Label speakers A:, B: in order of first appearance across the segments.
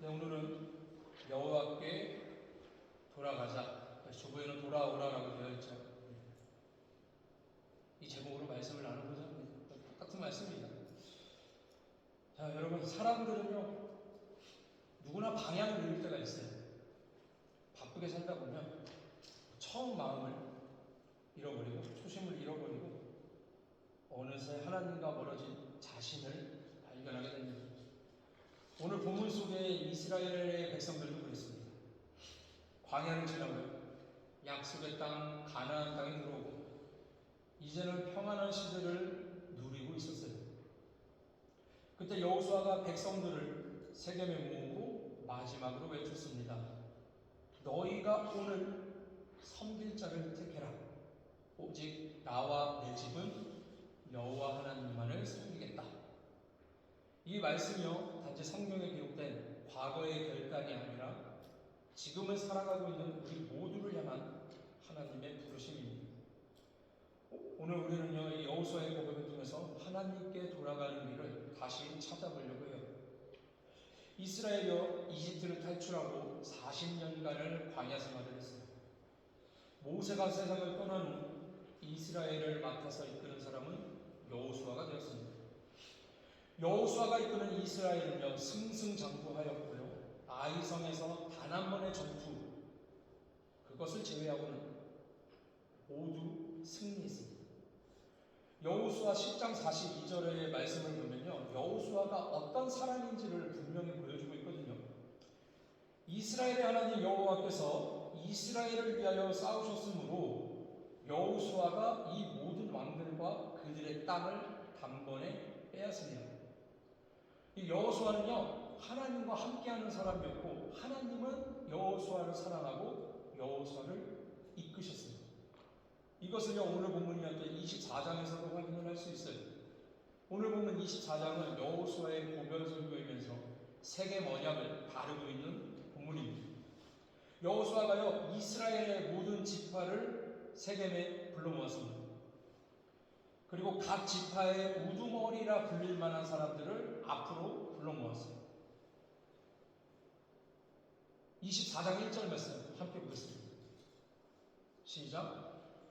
A: 네, 오늘은 여호와께 돌아가자. 주보에는 돌아오라라고 되어 있죠. 이 제목으로 말씀을 나눠보자 합니다. 똑같은 말씀입니다. 자, 여러분, 사람들은요, 누구나 방향을 잃을 때가 있어요. 바쁘게 살다 보면 처음 마음을 잃어버리고 초심을 잃어버리고 어느새 하나님과 멀어진 자신을 발견하게 됩니다. 오늘 본문 속에 이스라엘의 백성들도 그랬습니다. 광야를 지나고요. 약속의 땅 가나안 땅에 들어오고 이제는 평안한 시대를 누리고 있었어요. 그때 여호수아가 백성들을 세겜에 모으고 마지막으로 외쳤습니다. 너희가 오늘 섬길 자를 택해라. 오직 나와 내 집은 여호와 하나님만을 섬기겠다. 이 말씀이요 단지 성경에 기록된 과거의 결단이 아니라 지금을 살아가고 있는 우리 모두를 향한 하나님의 부르심입니다. 오늘 우리는요 이 여호수아의 복음을 통해서 하나님께 돌아가는 길을 다시 찾아보려고 해요. 이스라엘이요 이집트를 탈출하고 40년간을 광야 생활을 했어요. 모세가 세상을 떠난 후 이스라엘을 맡아서 이끄는 사람은 여호수아가 되었습니다. 여호수아가 이끄는 이스라엘은요 승승장구하였고요 아이성에서 단 한 번의 전투 그것을 제외하고는 모두 승리했습니다. 여호수아 10장 42절의 말씀을 보면요 여호수아가 어떤 사람인지를 분명히 보여주고 있거든요. 이스라엘의 하나님 여호와께서 이스라엘을 위하여 싸우셨으므로 여호수아가 이 모든 왕들과 그들의 땅을 단번에 빼앗습니다. 이 여호수아는요 하나님과 함께하는 사람이었고 하나님은 여호수아를 사랑하고 여호수아를 이끄셨습니다. 이것을요 오늘 본문이었던 24장에서도 확인을 할 수 있어요. 오늘 본문 24장은 여호수아의 고별 설교이면서 세계 언약을 다루고 있는 본문입니다. 여호수아가요 이스라엘의 모든 지파를 세겜에 불러 모았습니다. 그리고 각 지파의 우두머리라 불릴 만한 사람들을 앞으로 불러 모았어요. 24장 1절 말씀 함께 보겠습니다. 시작.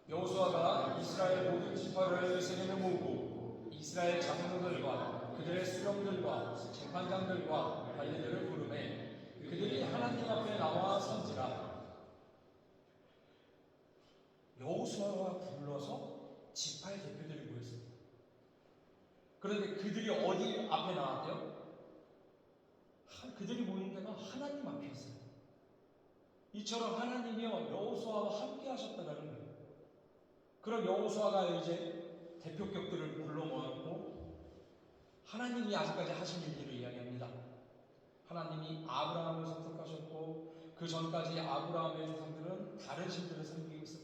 A: 여호수아가 이스라엘 모든 지파를 세겜에 모으고 이스라엘 장로들과 그들의 수령들과 재판장들과 관리들을 부르매 그들이 하나님 앞에 나와 선지라. 여호수아가 불러서 지파의 대표들이 모였습니다. 그런데 그들이 어디 앞에 나왔대요? 그들이 모인 데가 하나님 앞이었어요. 이처럼 하나님이요 여호수아와 함께 하셨다는 거예요. 그럼 여호수아가 이제 대표격들을 불러 모았고 하나님이 아직까지 하신 일들을 이야기합니다. 하나님이 아브라함을 선택하셨고 그 전까지 아브라함의 조상들은 다른 신들을 섬기고 있었다.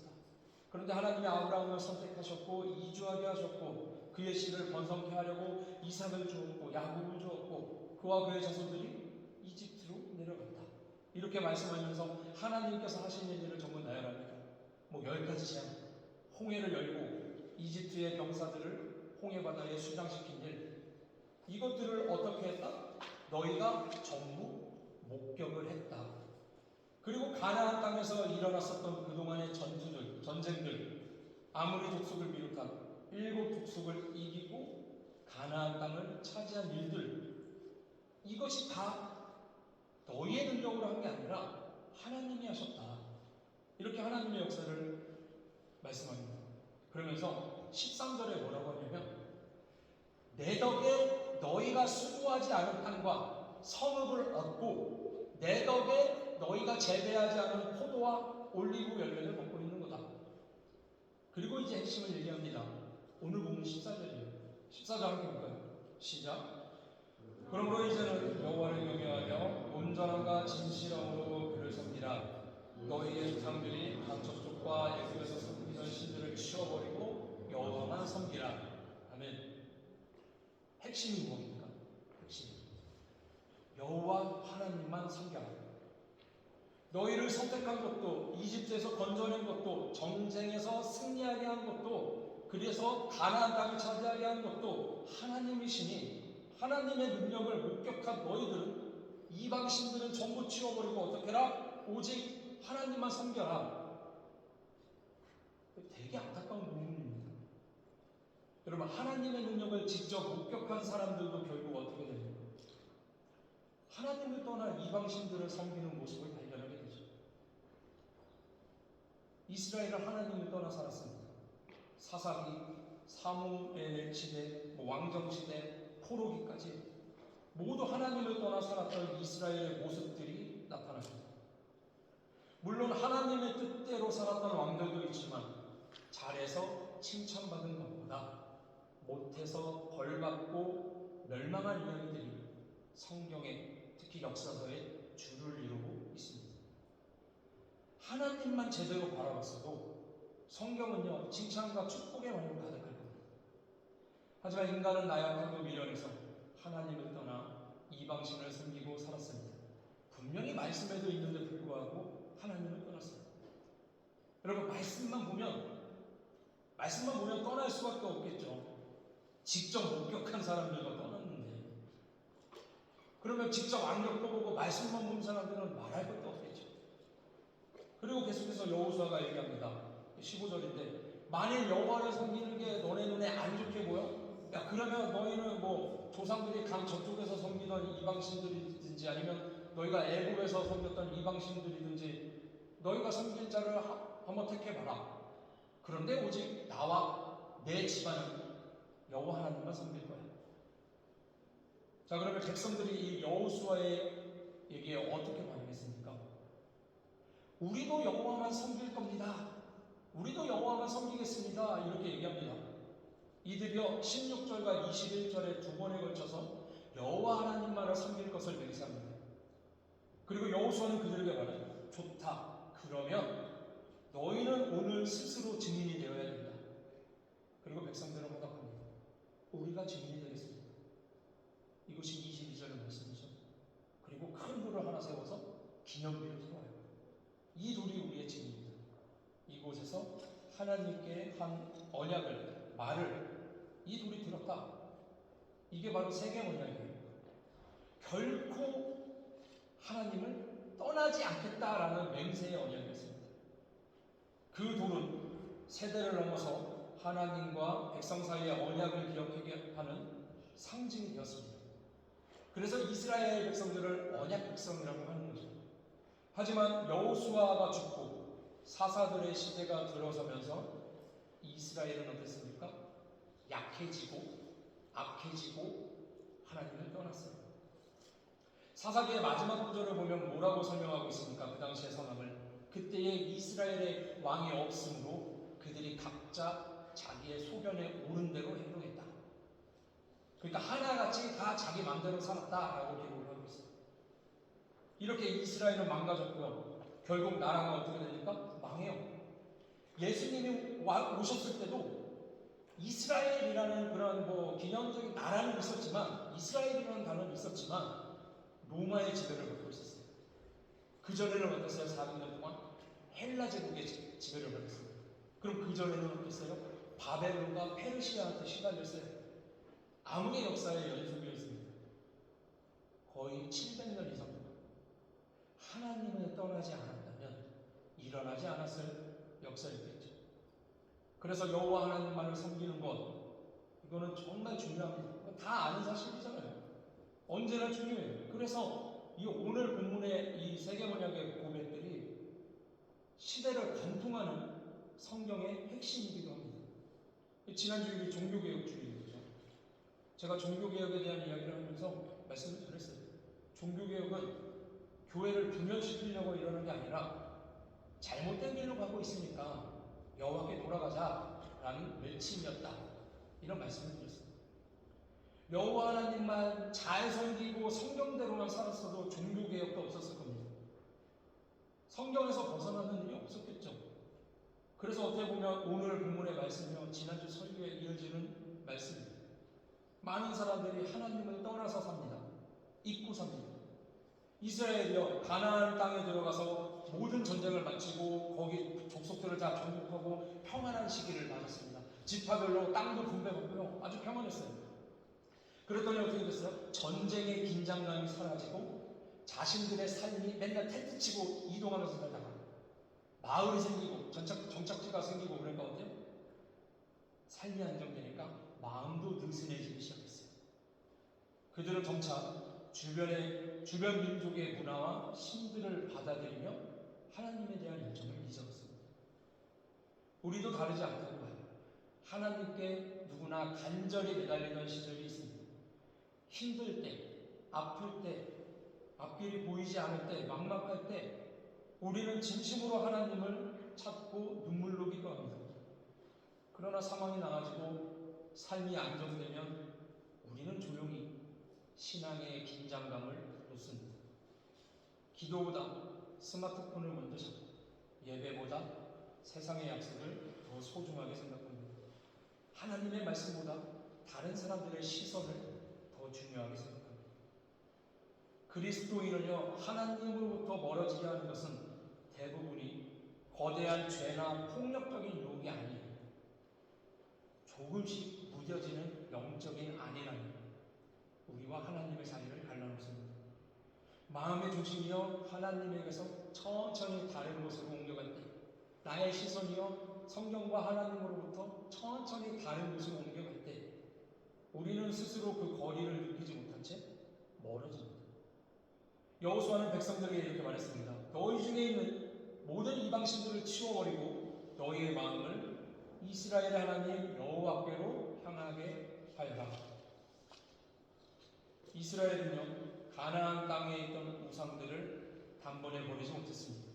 A: 그런데 하나님이 아브라함을 선택하셨고 이주하게 하셨고 그의 씨를 번성케 하려고 이삭을 주었고 야곱을 주었고 그와 그의 자손들이 이집트로 내려갔다. 이렇게 말씀하면서 하나님께서 하신 일들을 전부 나열합니다. 뭐 열 가지 제안, 홍해를 열고 이집트의 병사들을 홍해 바다에 수장시킨 일, 이것들을 어떻게 했다? 너희가 전부 목격을 했다. 그리고 가나안 땅에서 일어났었던 그동안의 전투들, 전쟁들, 아무리 족속을 비롯한 일곱 족속을 이기고 가나안 땅을 차지한 일들, 이것이 다 너희의 능력으로 한 게 아니라 하나님이 하셨다. 이렇게 하나님의 역사를 말씀합니다. 그러면서 13절에 뭐라고 하냐면 내 덕에 너희가 수고하지 않은 땅과 성읍을 얻고 내 덕에 너희가 재배하지 않은 포도와 올리브 열매를 거다. 그리고 이제 핵심을 얘기합니다. 오늘 보면 14절이에요. 14절 함께 볼까요? 시작. 그러므로 이제는 여호와를 경외하며 온전함과 진실함으로 그를 섬기라. 너희의 조상들이 각 접촉과 애굽에서 섬기던 신들을 치워버리고 여호와만 섬기라. 아멘. 핵심이 무엇입니까? 핵심. 여호와 하나님만 섬겨라. 너희를 선택한 것도 이집트에서 건져낸 것도 전쟁에서 승리하게 한 것도 그래서 가나안 땅을 차지하게 한 것도 하나님이시니 하나님의 능력을 목격한 너희들은 이 이방 신들은 전부 치워버리고 어떻게라? 오직 하나님만 섬겨라. 되게 안타까운 부분입니다. 여러분 하나님의 능력을 직접 목격한 사람들도 결국 어떻게 됩니까? 하나님을 떠나 이방신들을 섬기는 모습을 되죠. 이스라엘은 하나님을 떠나 살았습니다. 사사기, 사무엘 시대, 뭐 왕정 시대, 포로기까지 모두 하나님을 떠나 살았던 이스라엘의 모습들이 나타납니다. 물론 하나님의 뜻대로 살았던 왕들도 있지만 잘해서 칭찬받은 것보다 못해서 벌받고 멸망한 이야기들이 성경에 특히 역사서에 줄을 이루고 있습니다. 하나님만 제대로 바라봤어도 성경은요 칭찬과 축복의 말로 가득할 겁니다. 하지만 인간은 나약하고 미련해서 하나님을 떠나 이방신을 섬기고 살았습니다. 분명히 말씀에도 있는데 불구하고 하나님을 떠났어요. 여러분 말씀만 보면 말씀만 보면 떠날 수밖에 없겠죠. 직접 목격한 사람들과 떠났는데 그러면 직접 악력도 보고 말씀만 본 사람들은 말할 없겠죠. 그리고 계속해서 여호수아가 얘기합니다. 15절인데 만일 여호와를 섬기는 게 너네 눈에 안 좋게 보여? 야 그러면 너희는 뭐 조상들이 강 저쪽에서 섬기던 이방신들이든지 아니면 너희가 애굽에서 섬겼던 이방신들이든지 너희가 섬길 자를 하- 한번 택해봐라. 그런데 오직 나와 내 집안은 여호와 하나님만 섬길 거야. 자 그러면 백성들이 이 여호수아의 얘기에 어떻게 반응했습니까? 우리도 여호와만 섬길 겁니다. 우리도 여호와만 섬기겠습니다. 이렇게 얘기합니다. 이들이요 16절과 21절에 두 번에 걸쳐서 여호와 하나님만을 섬길 것을 맹세합니다. 그리고 여호수아는 그들에게 말해요. 좋다. 그러면 너희는 오늘 스스로 증인이 되어야 된다. 그리고 백성들은 허락합니다. 우리가 증인이 되겠습니다. 이것이 22절의 말씀이죠. 그리고 큰 돌을 하나 세워서 기념비를 세워요. 이 돌이 우리의 증인입니다. 이곳에서 하나님께 한 언약을 말을 이 돌이 들었다. 이게 바로 세계 언약이에요. 결코 하나님을 떠나지 않겠다라는 맹세의 언약이었습니다. 그 돌은 세대를 넘어서 하나님과 백성 사이의 언약을 기억하게 하는 상징이 되었습니다. 그래서 이스라엘 백성들을 언약 백성이라고 하는 거죠. 하지만 여호수아가 죽고 사사들의 시대가 들어서면서 이스라엘은 어땠습니까? 약해지고 악해지고 하나님을 떠났어요. 사사기의 마지막 구절을 보면 뭐라고 설명하고 있습니까? 그 당시의 상황을 그때의 이스라엘의 왕이 없으므로 그들이 각자 자기의 소견에 옳은 대로 행동했다. 그러니까 하나같이 다 자기 마음대로 살았다라고 기록을. 이렇게 이스라엘은 망가졌고요. 결국 나라가 어떻게 됩니까? 망해요. 예수님이 와, 오셨을 때도 이스라엘이라는 그런 뭐 기념적인 나라는 있었지만 이스라엘이라는 단어는 있었지만 로마의 지배를 받고 있었어요. 그 전에는 어땠어요? 400년 동안 헬라 제국의 지- 지배를 받았어요. 그럼 그 전에는 어땠어요? 바벨론과 페르시아한테 시달렸어요. 암흑의 역사의 연속이었습니다. 거의 700년 이상 하나님을 떠나지 않았다면 일어나지 않았을 역사였겠죠. 그래서 여호와 하나님만을 섬기는 것 이거는 정말 중요합니다. 다 아는 사실이잖아요. 언제나 중요해요. 그래서 이 오늘 본문의 이 세계 번역의 고백들이 시대를 관통하는 성경의 핵심이기도 합니다. 지난주일이 종교개혁주의이죠. 제가 종교개혁에 대한 이야기를 하면서 말씀을 드렸어요. 종교개혁은 교회를 분열시키려고 이러는 게 아니라 잘못된 길로 가고 있으니까 여호와께 돌아가자라는 외침이었다. 이런 말씀을 드렸습니다. 여호와 하나님만 잘 섬기고 성경대로만 살았어도 종교개혁도 없었을 겁니다. 성경에서 벗어나는 일이 없었겠죠. 그래서 어떻게 보면 오늘 본문의 말씀이요 지난주 설교에 이어지는 말씀입니다. 많은 사람들이 하나님을 떠나서 삽니다. 잊고 삽니다. 이스라엘이요 가나안 땅에 들어가서 모든 전쟁을 마치고 거기 족속들을 다 정복하고 평안한 시기를 맞았습니다. 지파별로 땅도 분배받고요 아주 평안했어요. 그랬더니 어떻게 됐어요? 전쟁의 긴장감이 사라지고 자신들의 삶이 맨날 텐트 치고 이동하면서 살다가 마을이 생기고 정착, 정착지가 생기고 그러니까 어때요? 삶이 안정되니까 마음도 느슨해지기 시작했어요. 그들은 점차 주변의 주변 민족의 문화와 신들을 받아들이며 하나님에 대한 인정을 잊어갔습니다. 우리도 다르지 않다고 봐요. 하나님께 누구나 간절히 매달리던 시절이 있습니다. 힘들 때, 아플 때, 앞길이 보이지 않을 때, 막막할 때, 우리는 진심으로 하나님을 찾고 눈물로 기도합니다. 그러나 상황이 나아지고 삶이 안정되면 우리는 조용히 신앙의 긴장감을 놓습니다. 기도보다 스마트폰을 먼저 잡고 예배보다 세상의 약속을 더 소중하게 생각합니다. 하나님의 말씀보다 다른 사람들의 시선을 더 중요하게 생각합니다. 그리스도인을요, 하나님으로부터 멀어지게 하는 것은 대부분이 거대한 죄나 폭력적인 욕이 아니에요. 조금씩 무뎌지는 영적인 안일함이 우리와 하나님의 사이를 갈라놓습니다. 마음의 중심이요, 하나님에게서 천천히 다른 곳으로 옮겨갈 때, 나의 시선이요, 성경과 하나님으로부터 천천히 다른 곳으로 옮겨갈 때, 우리는 스스로 그 거리를 느끼지 못한 채 멀어집니다. 여호수아는 백성들에게 이렇게 말했습니다. 너희 중에 있는 모든 이방신들을 치워버리고 너희의 마음을 이스라엘의 하나님 여호와께로 향하게 하여라. 이스라엘은요 가나안 땅에 있던 우상들을 단번에 버리지 못했습니다.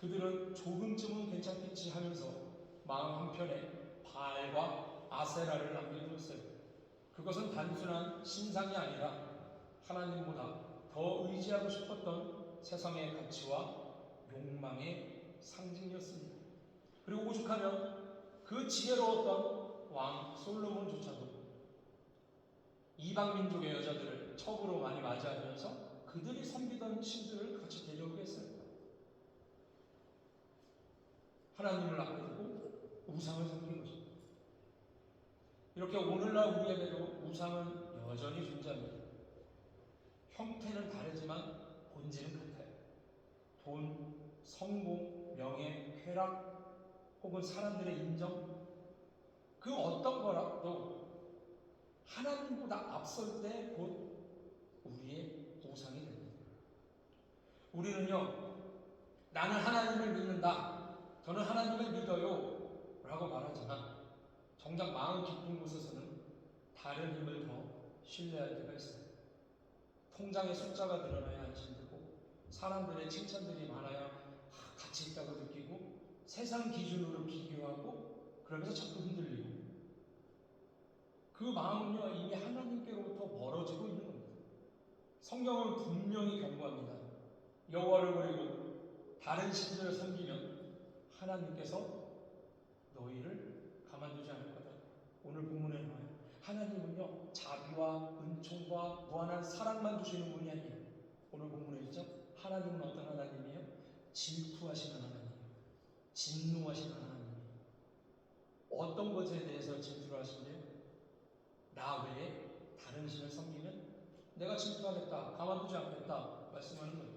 A: 그들은 조금쯤은 괜찮겠지 하면서 마음 한편에 바알과 아세라를 남겨두었어요. 그것은 단순한 신상이 아니라 하나님보다 더 의지하고 싶었던 세상의 가치와 욕망의 상징이었습니다. 그리고 오죽하면 그 지혜로웠던 왕 솔로몬조차도 이방 민족의 여자들을 첩으로 많이 맞이하면서 그들이 섬기던 신들을 같이 데려오게 했어요. 하나님을 앞에 두고 우상을 섬긴 거죠. 이렇게 오늘날 우리에게도 우상은 여전히 존재합니다. 형태는 다르지만 본질은 같아요. 돈, 성공, 명예, 쾌락, 혹은 사람들의 인정, 그 어떤 거라도 하나님보다 앞설 때 곧 우리의 우상이 됩니다. 우리는요, 나는 하나님을 믿는다. 저는 하나님을 믿어요. 라고 말하지만, 정작 마음 깊은 곳에서는 다른 힘을 더 신뢰할 때가 있어요. 통장에 숫자가 늘어나야 안심되고, 사람들의 칭찬들이 많아야 아, 가치 있다고 느끼고, 세상 기준으로 비교하고, 그러면서 자꾸 흔들리고, 그 마음은요, 이미 하나님께로부터 멀어지고 있는 겁니다. 성경은 분명히 경고합니다. 여호와를 버리고 다른 신들을 섬기면 하나님께서 너희를 가만두지 않을 거다. 오늘 본문에 나와요. 하나님은요, 자비와 은총과 무한한 사랑만 주시는 분이 아니에요. 오늘 본문에 있죠? 하나님은 어떤 하나님이에요? 질투하시는 하나님이에요. 진노하시는 하나님이에요. 어떤 것에 대해서 질투를 하신대요? 나 외에 다른 신을 섬기면 내가 질투하겠다, 가만두지 않겠다 말씀하는 거예요.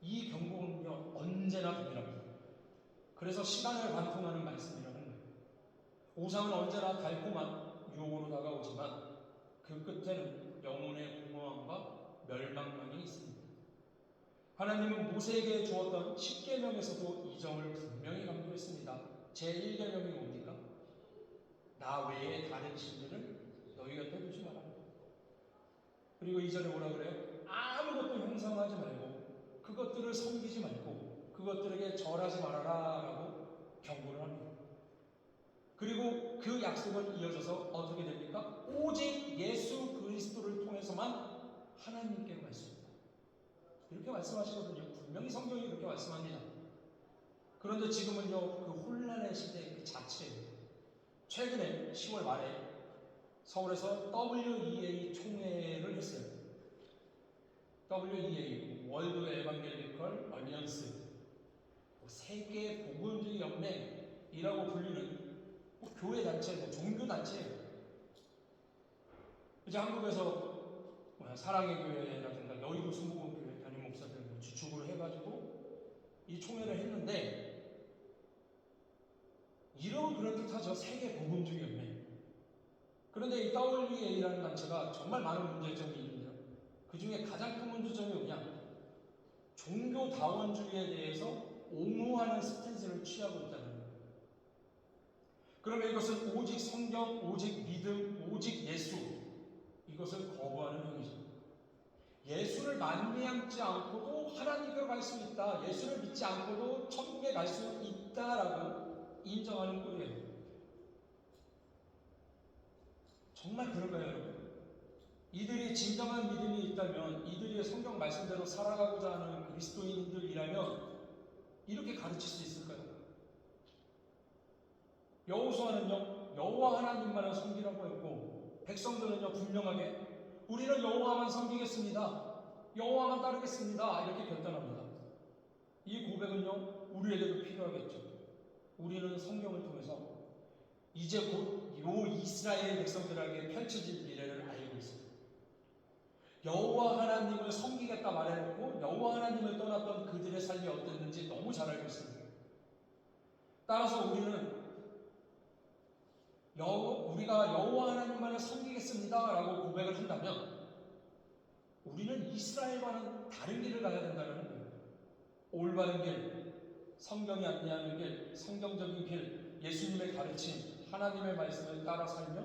A: 이 경고는요 언제나 동일합니다. 그래서 시간을 관통하는 말씀이라는 거예요. 우상은 언제나 달콤한 유혹으로 다가오지만 그 끝에는 영혼의 공허함과 멸망만이 있습니다. 하나님은 모세에게 주었던 10계명에서도 이 점을 분명히 강조했습니다. 제1계명이 뭡니까? 나 외에 다른 신들을 너희 곁에 두지 마라. 그리고 이전에 뭐라 그래요? 아무것도 형상하지 말고 그것들을 섬기지 말고 그것들에게 절하지 말아라 라고 경고를 합니다. 그리고 그 약속은 이어져서 어떻게 됩니까? 오직 예수 그리스도를 통해서만 하나님께로 갈 수 있다. 이렇게 말씀하시거든요. 분명히 성경이 그렇게 말씀합니다. 그런데 지금은요, 그 혼란의 시대 그 자체예요. 최근에 10월 말에 서울에서 WEA 총회를 했어요. WEA, 월드 에반겔리컬 뭐 세계 복음주의 연맹이라고 불리는 뭐 교회 단체, 뭐 종교 단체예요. 이제 한국에서 뭐야, 사랑의 교회라든가 여의도 순복음 교회 담임 목사들 뭐 주축으로 해가지고 이 총회를 했는데 이름은 그럴듯하죠. 세계 복음주의 연맹. 그런데 이 WA라는 단체가 정말 많은 문제점이 있는데요. 그 중에 가장 큰 문제점이 뭐냐? 종교 다원주의에 대해서 옹호하는 스탠스를 취하고 있다는 거예요. 그러면 이것은 오직 성경, 오직 믿음, 오직 예수 이것을 거부하는 행위죠. 예수를 만미암지 않고도 하나님께로 갈수 있다. 예수를 믿지 않고도 천국에 갈 수 있다라고 인정하는 꼴이에요. 정말 그럴까요, 여러분? 이들이 진정한 믿음이 있다면, 이들이 성경 말씀대로 살아가고자 하는 그리스도인들이라면 이렇게 가르칠 수 있을까요? 여호수아는요 여호와 하나님만을 섬기라고 했고 백성들은요 분명하게 우리는 여호와만 섬기겠습니다. 여호와만 따르겠습니다. 이렇게 결단합니다. 이 고백은요 우리에게도 필요하겠죠. 우리는 성경을 통해서 이제 곧 요 이스라엘 백성들에게 펼쳐질 미래를 알고 있습니다. 여호와 하나님을 섬기겠다 말해놓고 여호와 하나님을 떠났던 그들의 삶이 어땠는지 너무 잘 알고 있습니다. 따라서 우리는 여, 우리가 여호와 하나님만을 섬기겠습니다라고 고백을 한다면 우리는 이스라엘과는 다른 길을 가야 된다는. 올바른 길, 성경이 안내하는 길, 성경적인 길, 예수님의 가르침, 하나님의 말씀을 따라 살며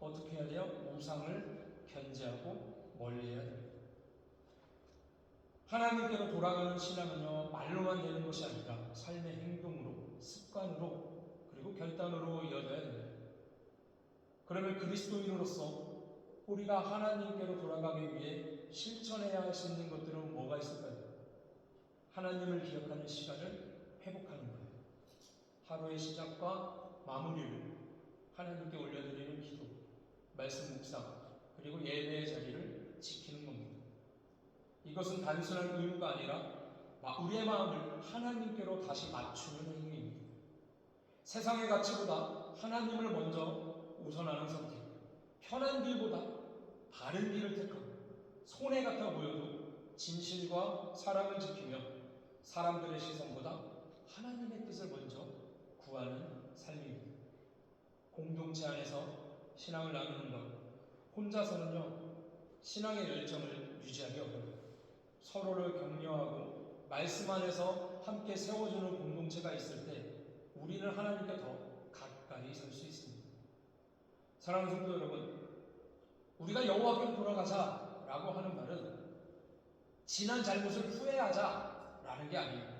A: 어떻게 해야 돼요? 우상을 견제하고 멀리해야 됩니다. 하나님께로 돌아가는 신앙은요 말로만 되는 것이 아니라 삶의 행동으로, 습관으로, 그리고 결단으로 이어져야 됩니다. 그러면 그리스도인으로서 우리가 하나님께로 돌아가기 위해 실천해야 할 수 있는 것들은 뭐가 있을까요? 하나님을 기억하는 시간을 회복하는 거예요. 하루의 시작과 마무리를 하나님께 올려드리는 기도, 말씀 묵상, 그리고 예배의 자리를 지키는 겁니다. 이것은 단순한 의무가 아니라 우리의 마음을 하나님께로 다시 맞추는 행위입니다. 세상의 가치보다 하나님을 먼저 우선하는 선택, 편한 길보다 바른 길을 택하고 손해 같아 보여도 진실과 사랑을 지키며 사람들의 시선보다 하나님의 뜻을 먼저 구하는 삶입니다. 공동체 안에서 신앙을 나누는 것, 혼자서는요, 신앙의 열정을 유지하기 어려워요. 서로를 격려하고 말씀 안에서 함께 세워주는 공동체가 있을 때 우리는 하나님께 더 가까이 설 수 있습니다. 사랑하는 성도 여러분, 우리가 여호와께로 돌아가자라고 하는 말은 지난 잘못을 후회하자라는 게 아니에요.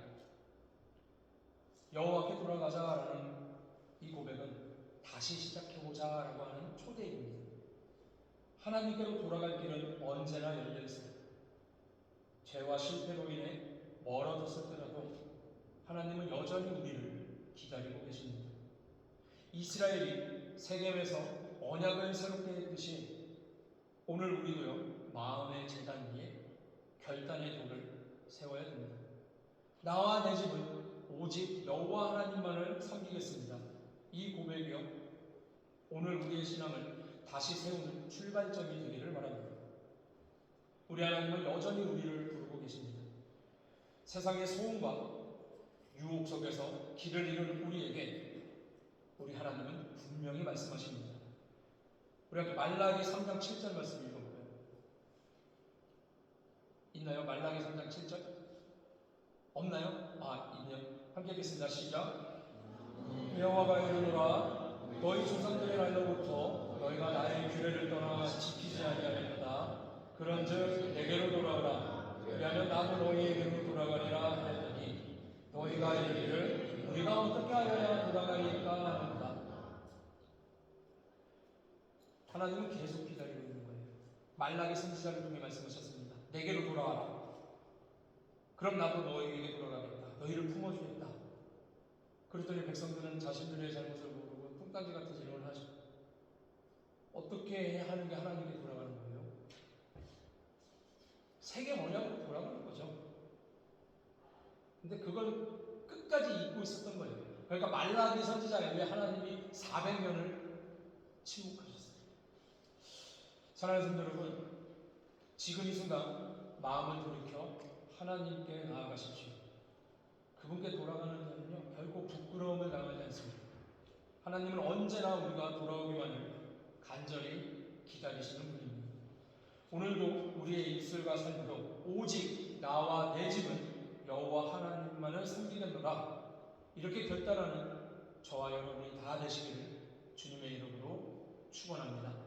A: 여호와께 돌아가자라는 이 고백은 다시 시작해보자라고 하는 초대입니다. 하나님께로 돌아갈 길은 언제나 열려 있습니다. 죄와 실패로 인해 멀어졌을 때라도 하나님은 여전히 우리를 기다리고 계십니다. 이스라엘이 세겜에서 언약을 새롭게 했듯이 오늘 우리도요 마음의 재단 위에 결단의 돌을 세워야 됩니다. 나와 내 집은 오직 여호와 하나님만을 섬기겠습니다. 이 고백이요 오늘 우리의 신앙을 다시 세우는 출발점이 되기를 바랍니다. 우리 하나님은 여전히 우리를 부르고 계십니다. 세상의 소음과 유혹 속에서 길을 잃은 우리에게 우리 하나님은 분명히 말씀하십니다. 우리 함께 말라기 3장 7절 말씀 읽어볼까요? 있나요? 말라기 3장 7절? 없나요? 아, 있네요. 함께 읽겠습니다. 시작. 여호와가 이르노라 너희 조상들의 날로부터 너희가 나의 규례를 떠나 지키지 아니하였다. 그런즉 내게로 돌아오라. 왜냐하면 나도 너희에게로 돌아가리라 하였더니 너희가 이르기를 우리가 어떻게 하여야 돌아가리까 하는다. 하나님은 계속 기다리고 있는 거예요. 말라기 선지자를 통해 말씀하셨습니다. 내게로 돌아와라. 그럼 나도 너희에게 돌아가겠다. 너희를 품어주겠다. 그랬더니 백성들은 자신들의 잘못을 모르고 뚱딴지 같은 질문을 하죠. 어떻게 하는 게 하나님께 돌아가는 거예요? 세계 언약으로 돌아가는 거죠. 근데 그걸 끝까지 잊고 있었던 거예요. 그러니까 말라기 선지자에게 하나님이 400년을 침묵하셨어요. 사랑하는 성도 여러분, 지금 이 순간 마음을 돌이켜 하나님께 나아가십시오. 그분께 돌아가는 결코 부끄러움을 당하지 않습니다. 하나님은 언제나 우리가 돌아오기만을 간절히 기다리시는 분입니다. 오늘도 우리의 입술과 삶도 오직 나와 내 집은 여호와 하나님만을 섬기겠노라 이렇게 결단하는 저와 여러분이 다 되시기를 주님의 이름으로 축원합니다.